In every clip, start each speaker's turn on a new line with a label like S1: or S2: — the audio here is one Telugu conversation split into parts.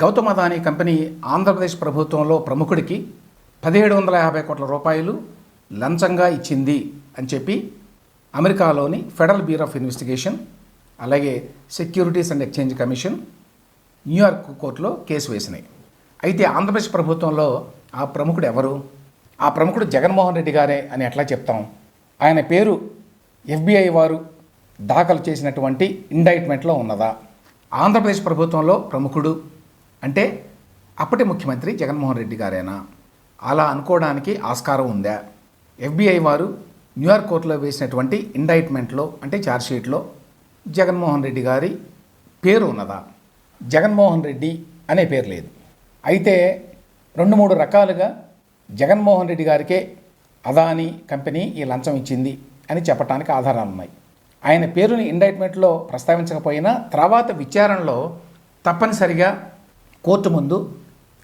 S1: గౌతమ్ అదానీ కంపెనీ ఆంధ్రప్రదేశ్ ప్రభుత్వంలో ప్రముఖుడికి పదిహేడు వందల యాభై కోట్ల రూపాయలు లంచంగా ఇచ్చింది అని చెప్పి అమెరికాలోని ఫెడరల్ బ్యూరో ఆఫ్ ఇన్వెస్టిగేషన్ అలాగే Securities and Exchange Commission New York కోర్టులో కేసు వేసినాయి. అయితే ఆంధ్రప్రదేశ్ ప్రభుత్వంలో ఆ ప్రముఖుడు ఎవరు? ఆ ప్రముఖుడు జగన్మోహన్ రెడ్డి గారే అని ఎట్లా చెప్తాం? ఆయన పేరు ఎఫ్బిఐ వారు దాఖలు చేసినటువంటి ఇండైట్మెంట్లో ఉన్నదా? ఆంధ్రప్రదేశ్ ప్రభుత్వంలో ప్రముఖుడు అంటే అప్పటి ముఖ్యమంత్రి జగన్మోహన్ రెడ్డి గారేనా? అలా అనుకోవడానికి ఆస్కారం ఉందా? ఎఫ్బిఐ వారు న్యూయార్క్ కోర్టులో వేసినటువంటి ఇండైట్మెంట్లో అంటే ఛార్జ్షీట్లో జగన్మోహన్ రెడ్డి గారి పేరు ఉన్నదా? జగన్మోహన్ రెడ్డి అనే పేరు లేదు. అయితే రెండు మూడు రకాలుగా జగన్మోహన్ రెడ్డి గారికే అదానీ కంపెనీ ఈ లంచం ఇచ్చింది అని చెప్పడానికి ఆధారాలు ఉన్నాయి. ఆయన పేరుని ఇండైట్మెంట్లో ప్రస్తావించకపోయినా తర్వాత విచారణలో తప్పనిసరిగా కోర్టు ముందు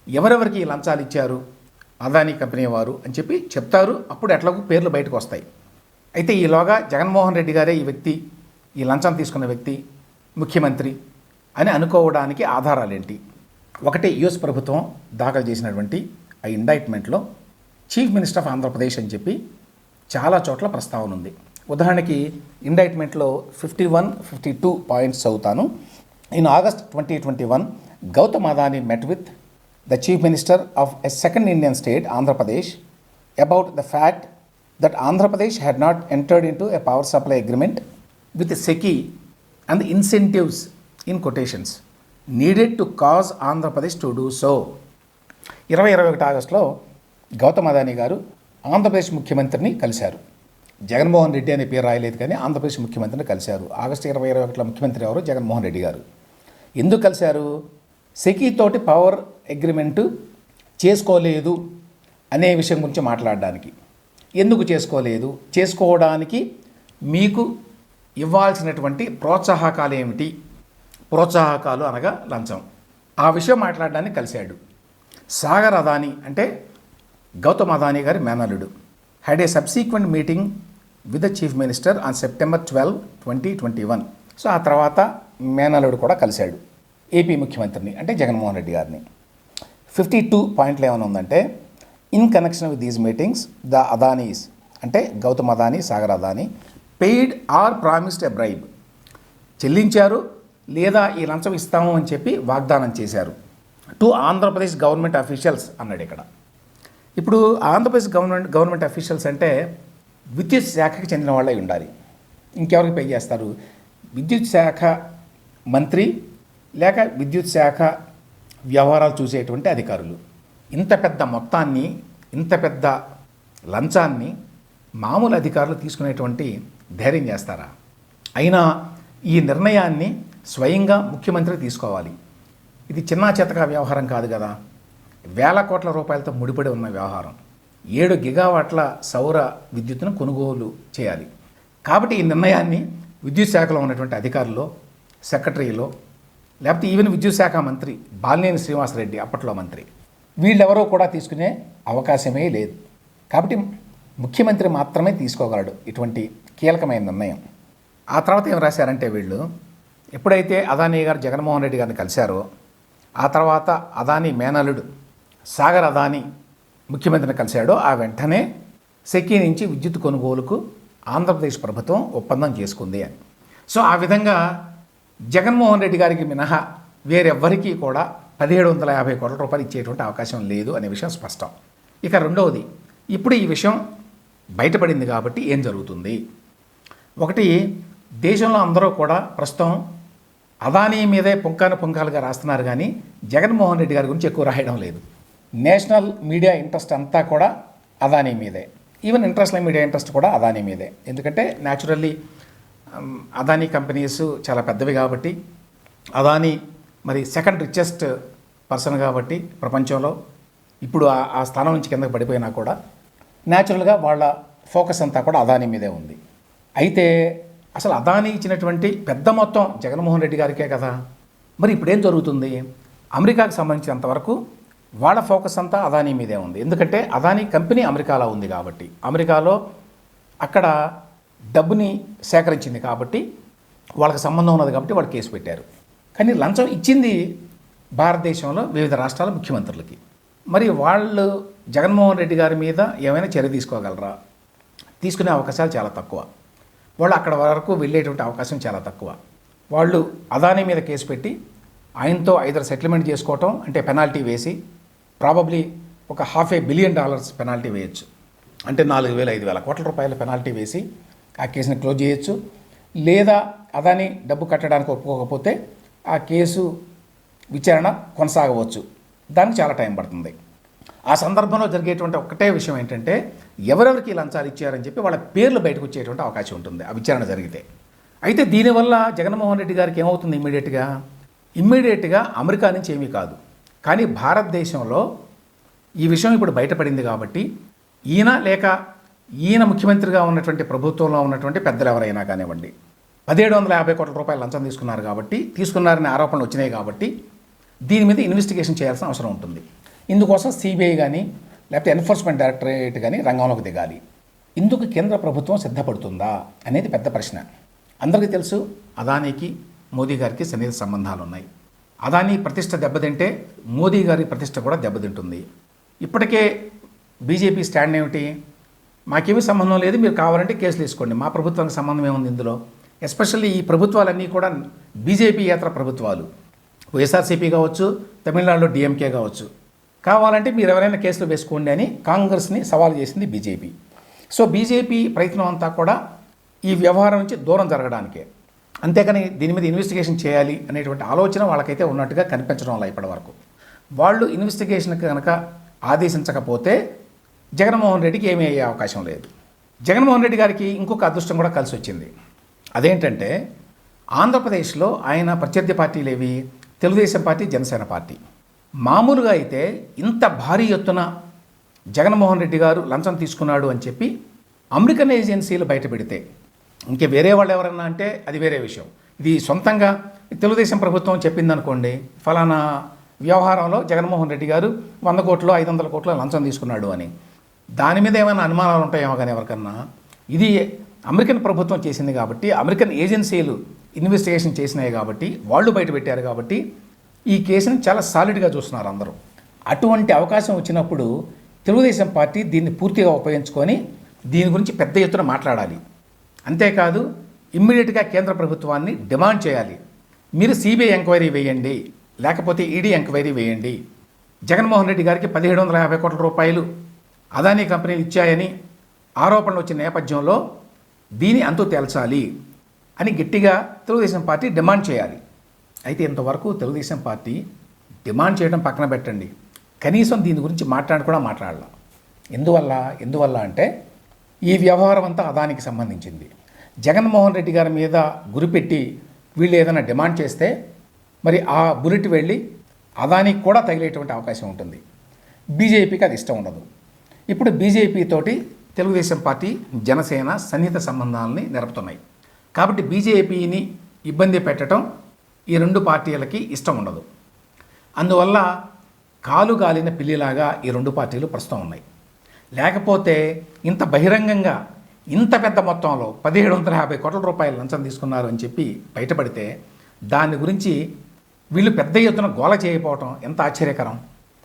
S1: ఎవరెవరికి లంచాలు ఇచ్చారు అదానీ కంపెనీ వారు అని చెప్పి చెప్తారు. అప్పుడు ఎట్లాగూ పేర్లు బయటకు వస్తాయి. అయితే ఈలోగా జగన్మోహన్ రెడ్డి గారే ఈ వ్యక్తి ఈ లంచం తీసుకున్న వ్యక్తి ముఖ్యమంత్రి అని అనుకోవడానికి ఆధారాలేంటి? ఒకటి యుఎస్ ప్రభుత్వం దాఖలు చేసినటువంటి ఆ ఇండైట్మెంట్లో చీఫ్ మినిస్టర్ ఆఫ్ ఆంధ్రప్రదేశ్ అని చెప్పి చాలా చోట్ల ప్రస్తావన ఉంది. ఉదాహరణకి ఇండైట్మెంట్లో fifty one fifty two points చదువుతాను. In August twenty twenty one Gautam Adani met with the chief minister of a second Indian state Andhra Pradesh about the fact that Andhra Pradesh had not entered into a power supply agreement with SECI and the incentives in quotations needed to cause Andhra Pradesh to do so. ఇరవై ఇరవై ఒకటి ఆగస్టులో గౌతమ్ అదానీ గారు ఆంధ్రప్రదేశ్ ముఖ్యమంత్రిని కలిశారు. జగన్మోహన్ రెడ్డి అనే పేరు రాయలేదు కానీ ఆంధ్రప్రదేశ్ ముఖ్యమంత్రిని కలిశారు. ఆగస్టు ఇరవై ఇరవై ఒకటిలో ముఖ్యమంత్రి ఎవరు? జగన్మోహన్ రెడ్డి గారు. ఎందుకు కలిశారు? సెకీతోటి పవర్ అగ్రిమెంటు చేసుకోలేదు అనే విషయం గురించి మాట్లాడడానికి. ఎందుకు చేసుకోలేదు? చేసుకోవడానికి మీకు ఇవ్వాల్సినటువంటి ప్రోత్సాహకాలు ఏమిటి? ప్రోత్సాహకాలు అనగా లంచం. ఆ విషయం మాట్లాడడానికి కలిశాడు. సాగర్ అదాని అంటే గౌతమ్ అదానీ గారి మేనల్లుడు. Had a subsequent meeting with the chief minister on September twelve twenty twenty one so ఆ తర్వాత మేనల్లుడు కూడా కలిశాడు. ఏపీ ముఖ్యమంత్రిని అంటే జగన్మోహన్ రెడ్డి గారిని. ఫిఫ్టీ టూ పాయింట్లు ఏమైనా ఉందంటే in connection with these meetings the Adanis అంటే Gautam Adani Sagar Adani paid or promised a bribe. చెల్లించారు లేదా ఈ లంచం ఇస్తాము అని చెప్పి వాగ్దానం చేశారు. టు ఆంధ్రప్రదేశ్ గవర్నమెంట్ అఫీషియల్స్ అన్నాడు ఇక్కడ. ఇప్పుడు ఆంధ్రప్రదేశ్ గవర్నమెంట్ గవర్నమెంట్ అఫీషియల్స్ అంటే విద్యుత్ శాఖకి చెందిన వాళ్ళై ఉండాలి. ఇంకెవరికి పే చేస్తారు? విద్యుత్ శాఖ మంత్రి లేక విద్యుత్ శాఖ వ్యవహారాలు చూసేటువంటి అధికారులు. ఇంత పెద్ద మొత్తాన్ని ఇంత పెద్ద లంచాన్ని మామూలు అధికారులు తీసుకునేటువంటి ధైర్యం చేస్తారా? అయినా ఈ నిర్ణయాన్ని స్వయంగా ముఖ్యమంత్రి తీసుకోవాలి. ఇది చిన్నా చేతగా వ్యవహారం కాదు కదా. వేల కోట్ల రూపాయలతో ముడిపడి ఉన్న వ్యవహారం. ఏడు గిగావాట్ల సౌర విద్యుత్తును కొనుగోలు చేయాలి. కాబట్టి ఈ నిర్ణయాన్ని విద్యుత్ శాఖలో ఉన్నటువంటి అధికారులు సెక్రటరీలో లేకపోతే ఈవెన్ విద్యుత్ శాఖ మంత్రి బాలినేని శ్రీనివాసరెడ్డి అప్పట్లో మంత్రి వీళ్ళెవరో కూడా తీసుకునే అవకాశమే లేదు. కాబట్టి ముఖ్యమంత్రి మాత్రమే తీసుకోగలడు ఇటువంటి కీలకమైన నిర్ణయం. ఆ తర్వాత ఏం రాశారంటే వీళ్ళు ఎప్పుడైతే అదానీ గారు జగన్మోహన్ రెడ్డి గారిని కలిశారో ఆ తర్వాత అదానీ మేనలుడు సాగర్ అదానీ ముఖ్యమంత్రిని కలిశాడో ఆ వెంటనే సెకీ నుంచి విద్యుత్ కొనుగోలుకు ఆంధ్రప్రదేశ్ ప్రభుత్వం ఒప్పందం చేసుకుంది అని. సో ఆ విధంగా జగన్మోహన్ రెడ్డి గారికి మినహా వేరెవ్వరికీ కూడా పదిహేడు వందల యాభై కోట్ల రూపాయలు ఇచ్చేటువంటి అవకాశం లేదు అనే విషయం స్పష్టం. ఇక రెండవది ఇప్పుడు ఈ విషయం బయటపడింది కాబట్టి ఏం జరుగుతుంది? ఒకటి దేశంలో అందరూ కూడా ప్రస్తుతం అదానీ మీదే పుంకాను పుంకాలుగా రాస్తున్నారు కానీ జగన్మోహన్ రెడ్డి గారి గురించి ఎక్కువ రాయడం లేదు. నేషనల్ మీడియా ఇంట్రెస్ట్ అంతా కూడా అదానీ మీదే. ఈవెన్ ఇంటర్నేషనల్ మీడియా ఇంట్రెస్ట్ కూడా అదానీ మీదే. ఎందుకంటే న్యాచురల్లీ అదానీ కంపెనీస్ చాలా పెద్దవి కాబట్టి అదానీ మరి సెకండ్ రిచెస్ట్ పర్సన్ కాబట్టి ప్రపంచంలో ఇప్పుడు ఆ- ఆ స్థానం నుంచి కిందకి పడిపోయినా కూడా న్యాచురల్గా వాళ్ళ ఫోకస్ అంతా కూడా అదానీ మీదే ఉంది. అయితే అసలు అదానీ ఇచ్చినటువంటి పెద్ద మొత్తం జగన్మోహన్ రెడ్డి గారికే కదా? మరి ఇప్పుడేం జరుగుతుంది? అమెరికాకు సంబంధించినంతవరకు వాళ్ళ ఫోకస్ అంతా అదానీ మీదే ఉంది. ఎందుకంటే అదానీ కంపెనీ అమెరికాలో ఉంది కాబట్టి అమెరికాలో అక్కడ డబ్బుని సేకరించింది కాబట్టి వాళ్ళకి సంబంధం ఉన్నది కాబట్టి వాళ్ళు కేసు పెట్టారు. కానీ లంచం ఇచ్చింది భారతదేశంలో వివిధ రాష్ట్రాల ముఖ్యమంత్రులకి. మరి వాళ్ళు జగన్మోహన్ రెడ్డి గారి మీద ఏమైనా చర్య తీసుకోగలరా? తీసుకునే అవకాశాలు చాలా తక్కువ. వాళ్ళు అక్కడ వరకు వెళ్ళేటువంటి అవకాశం చాలా తక్కువ. వాళ్ళు అదానీ మీద కేసు పెట్టి ఆయనతో ఐదర్ సెటిల్మెంట్ చేసుకోవటం అంటే పెనాల్టీ వేసి ప్రాబబ్లీ ఒక half a billion dollars penalty వేయచ్చు. అంటే నాలుగు వేల ఐదు వేల కోట్ల రూపాయల పెనాల్టీ వేసి ఆ కేసుని క్లోజ్ చేయొచ్చు. లేదా అదాని డబ్బు కట్టడానికి ఒప్పుకోకపోతే ఆ కేసు విచారణ కొనసాగవచ్చు. దానికి చాలా టైం పడుతుంది. ఆ సందర్భంలో జరిగేటువంటి ఒక్కటే విషయం ఏంటంటే ఎవరెవరికి లంచాలు ఇచ్చారని చెప్పి వాళ్ళ పేర్లు బయటకు వచ్చేటువంటి అవకాశం ఉంటుంది ఆ విచారణ జరిగితే. అయితే దీనివల్ల జగన్మోహన్ రెడ్డి గారికి ఏమవుతుంది ఇమ్మీడియట్గా? ఇమ్మీడియట్గా అమెరికా నుంచి ఏమీ కాదు. కానీ భారతదేశంలో ఈ విషయం ఇప్పుడు బయటపడింది కాబట్టి ఈయన లేక ఈయన ముఖ్యమంత్రిగా ఉన్నటువంటి ప్రభుత్వంలో ఉన్నటువంటి పెద్దలు ఎవరైనా కానివ్వండి పదిహేడు వందల యాభై కోట్ల రూపాయలు లంచం తీసుకున్నారు కాబట్టి తీసుకున్నారనే ఆరోపణలు వచ్చినాయి కాబట్టి దీని మీద ఇన్వెస్టిగేషన్ చేయాల్సిన అవసరం ఉంటుంది. ఇందుకోసం సిబిఐ కానీ లేకపోతే ఎన్ఫోర్స్మెంట్ డైరెక్టరేట్ కానీ రంగంలోకి దిగాలి. ఇందుకు కేంద్ర ప్రభుత్వం సిద్ధపడుతుందా అనేది పెద్ద ప్రశ్న. అందరికీ తెలుసు అదానీకి మోదీ గారికి సన్నిహిత సంబంధాలు ఉన్నాయి. అదానీ ప్రతిష్ట దెబ్బతింటే మోదీ గారి ప్రతిష్ట కూడా దెబ్బతింటుంది. ఇప్పటికే బీజేపీ స్టాండ్ ఏమిటి? మాకేమీ సంబంధం లేదు మీరు కావాలంటే కేసులు తీసుకోండి మా ప్రభుత్వానికి సంబంధం ఏముంది ఇందులో? ఎస్పెషల్లీ ఈ ప్రభుత్వాలన్నీ కూడా బీజేపీ యాత్ర ప్రభుత్వాలు. వైఎస్ఆర్సీపీ కావచ్చు తమిళనాడులో డిఎంకే కావచ్చు. కావాలంటే మీరు ఎవరైనా కేసులు వేసుకోండి అని కాంగ్రెస్ని సవాల్ చేసింది బీజేపీ. సో బీజేపీ ప్రయత్నం అంతా కూడా ఈ వ్యవహారం నుంచి దూరం జరగడానికే. అంతేకాని దీని మీద ఇన్వెస్టిగేషన్ చేయాలి అనేటువంటి ఆలోచన వాళ్ళకైతే ఉన్నట్టుగా కనిపించడం వల్ల ఇప్పటి వరకు. వాళ్ళు ఇన్వెస్టిగేషన్ కనుక ఆదేశించకపోతే జగన్మోహన్ రెడ్డికి ఏమీ అయ్యే అవకాశం లేదు. జగన్మోహన్ రెడ్డి గారికి ఇంకొక అదృష్టం కూడా కలిసి వచ్చింది. అదేంటంటే ఆంధ్రప్రదేశ్లో ఆయన ప్రత్యర్థి పార్టీలు ఏవి తెలుగుదేశం పార్టీ జనసేన పార్టీ. మామూలుగా అయితే ఇంత భారీ ఎత్తున జగన్మోహన్ రెడ్డి గారు లంచం తీసుకున్నాడు అని చెప్పి అమెరికన్ ఏజెన్సీలు బయట పెడితే ఇంకే వేరే వాళ్ళు ఎవరన్నా అంటే అది వేరే విషయం. ఇది సొంతంగా తెలుగుదేశం ప్రభుత్వం చెప్పిందనుకోండి ఫలానా వ్యవహారంలో జగన్మోహన్ రెడ్డి గారు వంద కోట్లు ఐదు వందల కోట్ల లంచం తీసుకున్నాడు అని. దాని మీద ఏమైనా అనుమానాలు ఉంటాయేమో కానీ ఎవరికన్నా ఇది అమెరికన్ ప్రభుత్వం చేసింది కాబట్టి అమెరికన్ ఏజెన్సీలు ఇన్వెస్టిగేషన్ చేసినాయి కాబట్టి వాళ్ళు బయట పెట్టారు కాబట్టి ఈ కేసుని చాలా సాలిడ్గా చూస్తున్నారు అందరూ. అటువంటి అవకాశం వచ్చినప్పుడు తెలుగుదేశం పార్టీ దీన్ని పూర్తిగా ఉపయోగించుకొని దీని గురించి పెద్ద ఎత్తున మాట్లాడాలి. అంతేకాదు ఇమ్మీడియట్గా కేంద్ర ప్రభుత్వాన్ని డిమాండ్ చేయాలి. మీరు సిబిఐ ఎంక్వైరీ వేయండి లేకపోతే ఈడీ ఎంక్వైరీ వేయండి. జగన్మోహన్ రెడ్డి గారికి పదిహేడు వందల యాభై కోట్ల రూపాయలు అదానీ కంపెనీలు ఇచ్చాయని ఆరోపణలు వచ్చిన నేపథ్యంలో దీని అంతు తేల్చాలి అని గట్టిగా తెలుగుదేశం పార్టీ డిమాండ్ చేయాలి. అయితే ఇంతవరకు తెలుగుదేశం పార్టీ డిమాండ్ చేయడం పక్కన పెట్టండి. కనీసం దీని గురించి మాట్లాడి కూడా మాట్లాడాల. ఎందువల్ల? ఎందువల్ల అంటే ఈ వ్యవహారం అంతా అదానికి సంబంధించింది. జగన్మోహన్ రెడ్డి గారి మీద గురిపెట్టి వీళ్ళు ఏదైనా డిమాండ్ చేస్తే మరి ఆ బుల్లెట్ వెళ్ళి అదానికి కూడా తగిలేటువంటి అవకాశం ఉంటుంది. బీజేపీకి అది ఇష్టం ఉండదు. ఇప్పుడు బీజేపీ తోటి తెలుగుదేశం పార్టీ జనసేన సన్నిహిత సంబంధాలని నెరపుతున్నాయి. కాబట్టి బీజేపీని ఇబ్బంది పెట్టడం ఈ రెండు పార్టీలకి ఇష్టం ఉండదు. అందువల్ల కాలు గాలిన పిల్లిలాగా ఈ రెండు పార్టీలు ప్రస్తుతం ఉన్నాయి. లేకపోతే ఇంత బహిరంగంగా ఇంత పెద్ద మొత్తంలో పదిహేడు వందల యాభై కోట్ల రూపాయలు లంచం తీసుకున్నారు అని చెప్పి బయటపడితే దాని గురించి వీళ్ళు పెద్ద ఎత్తున గోల చేయకపోవటం ఎంత ఆశ్చర్యకరం.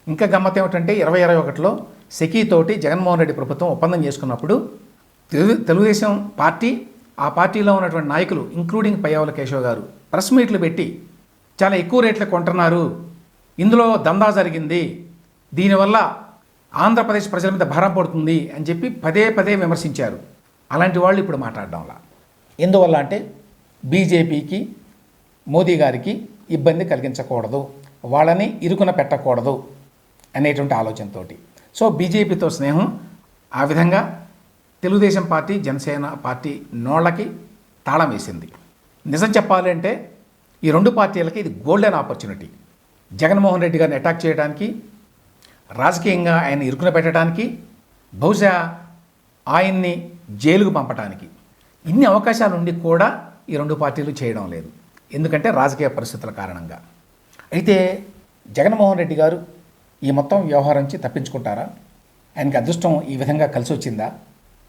S1: ఇంకా గమ్మత్ ఏమిటంటే ఇరవై ఇరవై ఒకటిలో సెకీతోటి జగన్మోహన్ రెడ్డి ప్రభుత్వం ఒప్పందం చేసుకున్నప్పుడు తెలుగు తెలుగుదేశం పార్టీ ఆ పార్టీలో ఉన్నటువంటి నాయకులు ఇంక్లూడింగ్ పయ్యావుల కేశవ్ గారు ప్రెస్ మీట్లు పెట్టి చాలా ఎక్కువ రేట్లు కొంటున్నారు. ఇందులో దందా జరిగింది. దీనివల్ల ఆంధ్రప్రదేశ్ ప్రజల మీద భారం పడుతుంది అని చెప్పి పదే పదే విమర్శించారు. అలాంటి వాళ్ళు ఇప్పుడు మాట్లాడడంలా. ఎందువల్ల అంటే బీజేపీకి మోదీ గారికి ఇబ్బంది కలిగించకూడదు. వాళ్ళని ఇరుకున పెట్టకూడదు అనేటువంటి ఆలోచనతోటి. సో బీజేపీతో స్నేహం ఆ విధంగా తెలుగుదేశం పార్టీ జనసేన పార్టీ నోళ్ళకి తాళం వేసింది. నిజం చెప్పాలంటే ఈ రెండు పార్టీలకి ఇది గోల్డెన్ ఆపర్చునిటీ జగన్మోహన్ రెడ్డి గారిని అటాక్ చేయడానికి రాజకీయంగా ఆయన ఇరుకున పెట్టడానికి బహుశా ఆయన్ని జైలుకు పంపడానికి ఇన్ని అవకాశాలు ఉండి కూడా ఈ రెండు పార్టీలు చేయడం లేదు. ఎందుకంటే రాజకీయ పరిస్థితుల కారణంగా. అయితే జగన్మోహన్ రెడ్డి గారు ఈ మొత్తం వ్యవహారం నుంచి తప్పించుకుంటారా? ఆయనకి అదృష్టం ఈ విధంగా కలిసి వచ్చిందా?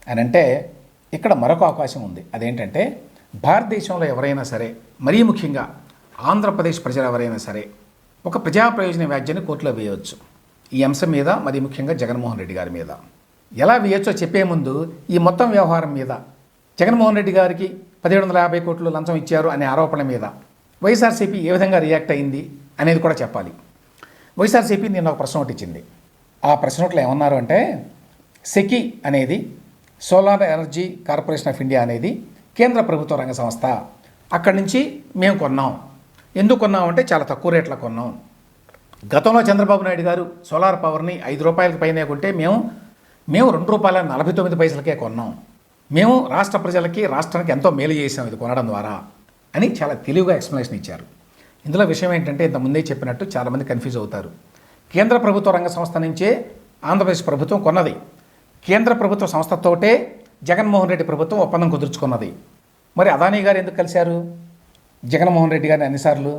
S1: అని అంటే ఇక్కడ మరొక అవకాశం ఉంది. అదేంటంటే భారతదేశంలో ఎవరైనా సరే మరీ ముఖ్యంగా ఆంధ్రప్రదేశ్ ప్రజలు ఎవరైనా సరే ఒక ప్రజా ప్రయోజన వ్యాజ్యాన్ని కోర్టులో వేయవచ్చు. ఈ అంశం మీద మరీ ముఖ్యంగా జగన్మోహన్ రెడ్డి గారి మీద. ఎలా వేయొచ్చో చెప్పే ముందు ఈ మొత్తం వ్యవహారం మీద. జగన్మోహన్ రెడ్డి గారికి పదిహేడు వందల యాభై కోట్లు లంచం ఇచ్చారు అనే ఆరోపణ మీద. వైఎస్ఆర్సీపీ ఏ విధంగా రియాక్ట్ అయింది అనేది కూడా చెప్పాలి. వైఎస్ఆర్సీపీ నేను ఒక ప్రశ్న ఒకటి ఇచ్చింది. ఆ ప్రశ్న ఒకటి ఏమన్నారు అంటే సెకి అనేది solar energy corporation of India అనేది కేంద్ర ప్రభుత్వ రంగ సంస్థ. అక్కడి నుంచి మేము కొన్నాం. ఎందుకు కొన్నాం అంటే చాలా తక్కువ రేట్లో కొన్నాం. గతంలో చంద్రబాబు నాయుడు గారు సోలార్ పవర్ని ఐదు రూపాయలకి పైన కొంటే మేము మేము రెండు రూపాయల నలభై తొమ్మిది పైసలకే కొన్నాం. మేము రాష్ట్ర ప్రజలకి రాష్ట్రానికి ఎంతో మేలు చేసాం ఇది కొనడం ద్వారా అని చాలా తెలివిగా ఎక్స్ప్లెనేషన్ ఇచ్చారు. ఇందులో విషయం ఏంటంటే ఇంత ముందే చెప్పినట్టు చాలామంది కన్ఫ్యూజ్ అవుతారు. కేంద్ర ప్రభుత్వ రంగ సంస్థ నుంచే ఆంధ్రప్రదేశ్ ప్రభుత్వం కొన్నది. కేంద్ర ప్రభుత్వ సంస్థతోటే జగన్మోహన్ రెడ్డి ప్రభుత్వం ఒప్పందం కుదుర్చుకున్నది. మరి అదానీ గారు ఎందుకు కలిశారు? జగన్మోహన్ రెడ్డి గారిని అన్నిసార్లు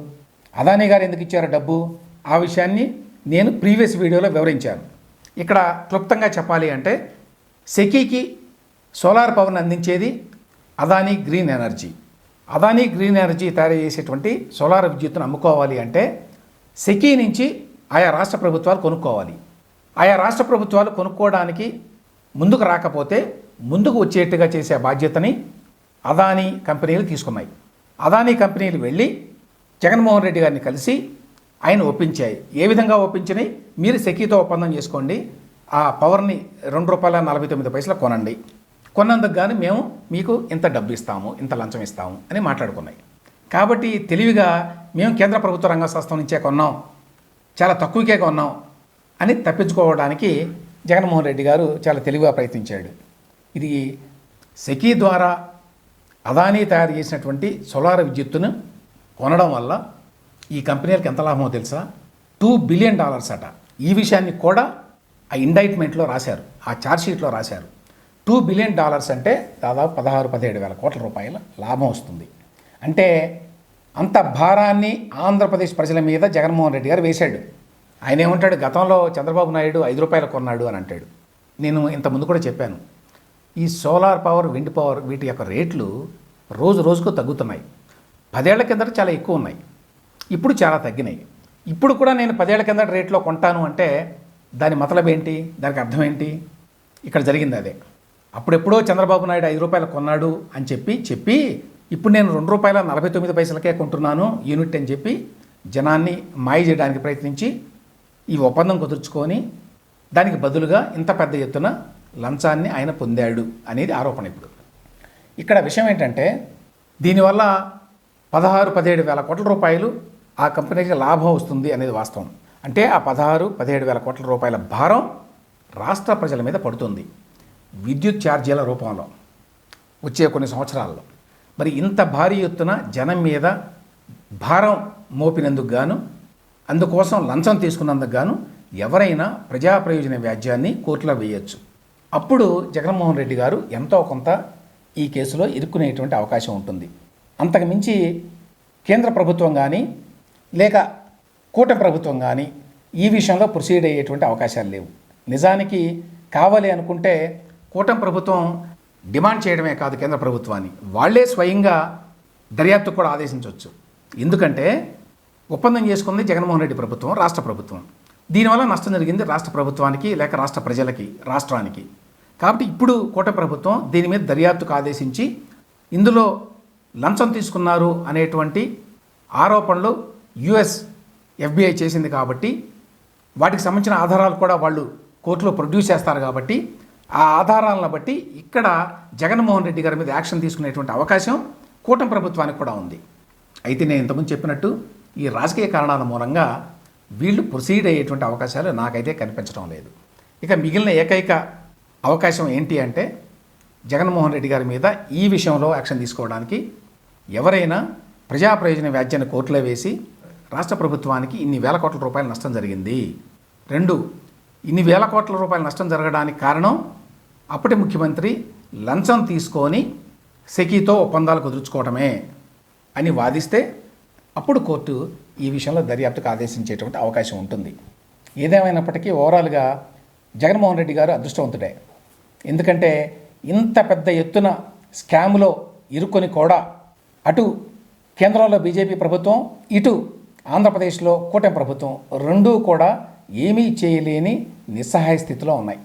S1: అదానీ గారు ఎందుకు ఇచ్చారు డబ్బు? ఆ విషయాన్ని నేను ప్రీవియస్ వీడియోలో వివరించాను. ఇక్కడ క్లుప్తంగా చెప్పాలి అంటే సెకీకి సోలార్ పవర్ని అందించేది Adani green energy. Adani green energy తయారు చేసేటువంటి సోలార్ విద్యుత్తును అమ్ముకోవాలి అంటే సెకీ నుంచి ఆయా రాష్ట్ర ప్రభుత్వాలు కొనుక్కోవాలి. ఆయా రాష్ట్ర ప్రభుత్వాలు కొనుక్కోవడానికి ముందుకు రాకపోతే ముందుకు వచ్చేట్టుగా చేసే బాధ్యతని అదానీ కంపెనీలు తీసుకున్నాయి. అదానీ కంపెనీలు వెళ్ళి జగన్మోహన్ రెడ్డి గారిని కలిసి ఆయన ఒప్పించాయి. ఏ విధంగా ఒప్పించినాయి? మీరు సెకీతో ఒప్పందం చేసుకోండి. ఆ పవర్ని రెండు రూపాయల నలభై తొమ్మిది పైసలు కొనండి. కొన్నందుకు కానీ మేము మీకు ఇంత డబ్బు ఇస్తాము ఇంత లంచం ఇస్తాము అని మాట్లాడుకున్నాయి. కాబట్టి తెలివిగా మేము కేంద్ర ప్రభుత్వ రంగ సంస్థ నుంచే కొన్నాం చాలా తక్కువకే కొన్నాం అని తప్పించుకోవడానికి జగన్మోహన్ రెడ్డి గారు చాలా తెలివిగా ప్రయత్నించాడు. ఇది సెకీ ద్వారా అదానీ తయారు చేసినటువంటి సోలార్ విద్యుత్తును కొనడం వల్ల ఈ కంపెనీలకు ఎంత లాభమో తెలుసా? టూ బిలియన్ డాలర్స్ అట. ఈ విషయాన్ని కూడా ఆ ఇండైట్మెంట్లో రాశారు ఆ ఛార్జ్షీట్లో రాశారు. టూ బిలియన్ డాలర్స్ అంటే దాదాపు పదహారు పదిహేడు వేల కోట్ల రూపాయల లాభం వస్తుంది. అంటే అంత భారాన్ని ఆంధ్రప్రదేశ్ ప్రజల మీద జగన్మోహన్ రెడ్డి గారు వేశాడు. ఆయన ఏమంటాడు? గతంలో చంద్రబాబు నాయుడు ఐదు రూపాయలు కొన్నాడు అని అంటాడు. నేను ఇంత ముందు కూడా చెప్పాను. ఈ సోలార్ పవర్ విండ్ పవర్ వీటి యొక్క రేట్లు రోజు రోజుకు తగ్గుతున్నాయి. పదేళ్ళ కిందట చాలా ఎక్కువ ఉన్నాయి. ఇప్పుడు చాలా తగ్గినాయి. ఇప్పుడు కూడా నేను పదేళ్ళ కిందట రేట్లో కొంటాను అంటే దాని మతలబేంటి? ఏంటి దానికి అర్థం ఏంటి? ఇక్కడ జరిగింది అదే. అప్పుడెప్పుడో చంద్రబాబు నాయుడు ఐదు రూపాయలు కొన్నాడు అని చెప్పి చెప్పి ఇప్పుడు నేను రెండు రూపాయల నలభై తొమ్మిది పైసలకే కొంటున్నాను యూనిట్ అని చెప్పి జనాన్ని మాయ చేయడానికి ప్రయత్నించి ఈ ఒప్పందం కుదుర్చుకొని దానికి బదులుగా ఇంత పెద్ద ఎత్తున లంచాన్ని ఆయన పొందాడు అనేది ఆరోపణ ఇప్పుడు. ఇక్కడ విషయం ఏంటంటే దీనివల్ల పదహారు పదిహేడు వేల కోట్ల రూపాయలు ఆ కంపెనీకి లాభం వస్తుంది అనేది వాస్తవం. అంటే ఆ పదహారు పదిహేడు వేల కోట్ల రూపాయల భారం రాష్ట్ర ప్రజల మీద పడుతుంది. విద్యుత్ ఛార్జీల రూపంలో వచ్చే కొన్ని సంవత్సరాల్లో. మరి ఇంత భారీ ఎత్తున జనం మీద భారం మోపినందుకు గాను అందుకోసం లంచం తీసుకున్నందుకు గాను ఎవరైనా ప్రజా ప్రయోజన వ్యాజ్యాన్ని కోర్టులో వేయొచ్చు. అప్పుడు జగన్మోహన్ రెడ్డి గారు ఎంతో కొంత ఈ కేసులో ఇరుక్కునేటువంటి అవకాశం ఉంటుంది. అంతకు మించి కేంద్ర ప్రభుత్వం కానీ లేక కూట ప్రభుత్వం కానీ ఈ విషయంలో ప్రొసీడ్ అయ్యేటువంటి అవకాశాలు లేవు. నిజానికి కావాలి అనుకుంటే కూటమి ప్రభుత్వం డిమాండ్ చేయడమే కాదు కేంద్ర ప్రభుత్వాన్ని. వాళ్ళే స్వయంగా దర్యాప్తు కూడా ఆదేశించవచ్చు. ఎందుకంటే ఒప్పందం చేసుకుంది జగన్మోహన్ రెడ్డి ప్రభుత్వం రాష్ట్ర ప్రభుత్వం. దీనివల్ల నష్టం జరిగింది రాష్ట్ర ప్రభుత్వానికి లేక రాష్ట్ర ప్రజలకి రాష్ట్రానికి. కాబట్టి ఇప్పుడు కూటమి ప్రభుత్వం దీని మీద దర్యాప్తుకు ఆదేశించి ఇందులో లంచం తీసుకున్నారు అనేటువంటి ఆరోపణలు యుఎస్ ఎఫ్బిఐ చేసింది కాబట్టి వాటికి సంబంధించిన ఆధారాలు కూడా వాళ్ళు కోర్టులో ప్రొడ్యూస్ చేస్తారు కాబట్టి ఆ ఆధారాలను బట్టి ఇక్కడ జగన్మోహన్ రెడ్డి గారి మీద యాక్షన్ తీసుకునేటువంటి అవకాశం కూటమి ప్రభుత్వానికి కూడా ఉంది. అయితే నేను ఇంతకుముందు చెప్పినట్టు ఈ రాజకీయ కారణాల మూలంగా వీళ్ళు ప్రొసీడ్ అయ్యేటువంటి అవకాశాలు నాకైతే కనిపించడం లేదు. ఇక మిగిలిన ఏకైక అవకాశం ఏంటి అంటే జగన్మోహన్ రెడ్డి గారి మీద ఈ విషయంలో యాక్షన్ తీసుకోవడానికి ఎవరైనా ప్రజా ప్రయోజన వ్యాజ్యాన్ని కోర్టులో వేసి రాష్ట్ర ప్రభుత్వానికి ఇన్ని వేల కోట్ల రూపాయల నష్టం జరిగింది. రెండు ఇన్ని వేల కోట్ల రూపాయల నష్టం జరగడానికి కారణం అప్పటి ముఖ్యమంత్రి లంచం తీసుకొని సెకీతో ఒప్పందాలు కుదుర్చుకోవడమే అని వాదిస్తే అప్పుడు కోర్టు ఈ విషయంలో దర్యాప్తుకు ఆదేశించేటువంటి అవకాశం ఉంటుంది. ఏదేమైనప్పటికీ ఓవరాల్గా జగన్మోహన్ రెడ్డి గారు అదృష్టవంతుడే. ఎందుకంటే ఇంత పెద్ద ఎత్తున స్కామ్లో ఇరుక్కొని కూడా అటు కేంద్రంలో బీజేపీ ప్రభుత్వం ఇటు ఆంధ్రప్రదేశ్లో కూటమి ప్రభుత్వం రెండూ కూడా ఏమీ చేయలేని నిస్సహాయ స్థితిలో ఉన్నాయి.